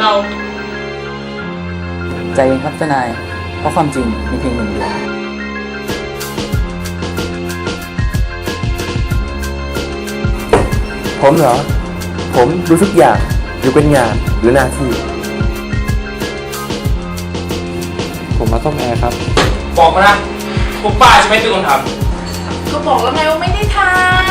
เราใจเย็นครับเจ้านาย เพราะความจริงมีเพียงหนึ่งเดียว ผมเหรอ ผมรู้ทุกอย่างอยู่เป็นงานหรือหน้าที่ ผมมาซ่อมแอร์ครับ บอกมานะพวกป้าจะไม่ตื่นคนทก็บอกแล้วไงว่าไม่ได้ทำ